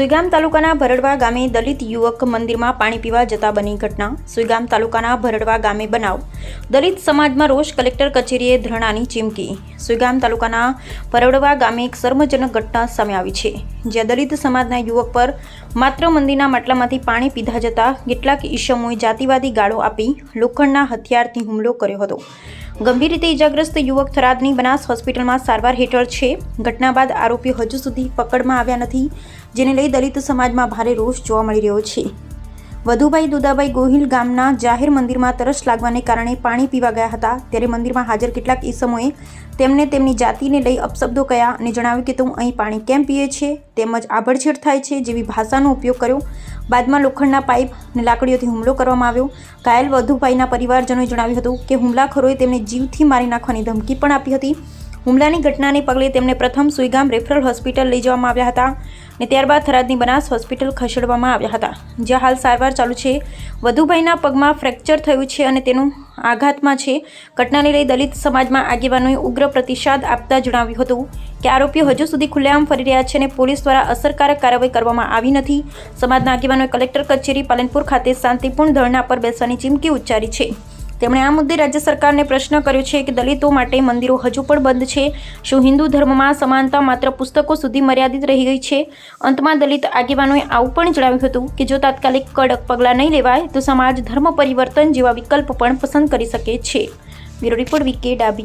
સુઈગામ તાલુકાના ભરડવા ગામે દલિત યુવક મંદિરમાં પાણી પીવા જતા બની ઘટના. સુઈગામ તાલુકાના ભરડવા ગામે બનાવ. દલિત સમાજમાં રોષ કલેક્ટર કચેરીએ ધરણાની ચીમકી. સુઈગામ તાલુકાના ભરડવા ગામે એક શર્મજનક ઘટના સામે આવી છે, જ્યાં દલિત સમાજના યુવક પર માત્ર મંદિરના માટલામાંથી પાણી પીધા જતા કેટલાક ઈસમોએ જાતિવાદી ગાળો આપી લોખંડના હથિયારથી હુમલો કર્યો હતો. ગંભીર રીતે ઇજાગ્રસ્ત યુવક થરાદની બનાસ હોસ્પિટલમાં સારવાર હેઠળ છે. ઘટના બાદ આરોપી હજુ સુધી પકડમાં આવ્યા નથી, જેને લઈ દલિત સમાજમાં ભારે રોષ જોવા મળી રહ્યો છે. વધુભાઈ દુદાભાઈ ગોહિલ ગામના જાહેર મંદિરમાં તરસ લાગવાને કારણે પાણી પીવા ગયા હતા. ત્યારે મંદિરમાં હાજર કેટલાક ઈસમોએ તેમને તેમની જાતિને લઈ અપશબ્દો કયા અને જણાવ્યું કે તું અહીં પાણી કેમ પીએ છે? તેમજ આભડછેડ થાય છે જેવી ભાષાનો ઉપયોગ કર્યો. બાદમાં લોખંડના પાઇપ અને લાકડીઓથી હુમલો કરવામાં આવ્યો. ઘાયલ વધુભાઈના પરિવારજનોએ જણાવ્યું હતું કે હુમલાખોરોએ તેમને જીવથી મારી નાખવાની ધમકી પણ આપી હતી. હુમલાની ઘટનાને પગલે તેમને પ્રથમ સુઈગામ રેફરલ હોસ્પિટલ લઈ જવામાં આવ્યા હતા અને ત્યારબાદ થરાદની બનાસ હોસ્પિટલ ખસેડવામાં આવ્યા હતા, જ્યાં હાલ સારવાર ચાલુ છે. વધુભાઈના પગમાં ફ્રેક્ચર થયું છે અને તેનું આઘાતમાં છે. ઘટનાને લઈ દલિત સમાજમાં આગેવાનોએ ઉગ્ર પ્રતિસાદ આપતા જણાવ્યું હતું કે આરોપીઓ હજુ સુધી ખુલ્લેઆમ ફરી રહ્યા છે અને પોલીસ દ્વારા અસરકારક કાર્યવાહી કરવામાં આવી નથી. સમાજના આગેવાનોએ કલેક્ટર કચેરી પાલનપુર ખાતે શાંતિપૂર્ણ ધરણા પર બેસવાની ચીમકી ઉચ્ચારી છે. તેમણે આ મુદ્દે રાજ્ય સરકારને પ્રશ્ન કર્યો છે કે દલિતો માટે મંદિરો હજુ પણ બંધ છે. શું હિન્દુ ધર્મમાં સમાનતા માત્ર પુસ્તકો સુધી મર્યાદિત રહી ગઈ છે? અંતમાં દલિત આગેવાનોએ આવું પણ જણાવ્યું હતું કે જો તાત્કાલિક કડક પગલાં નહીં લેવાય, તો સમાજ ધર્મ પરિવર્તન જેવા વિકલ્પ પણ પસંદ કરી શકે છે. બ્યુરો રિપોર્ટ વીકે ડાબી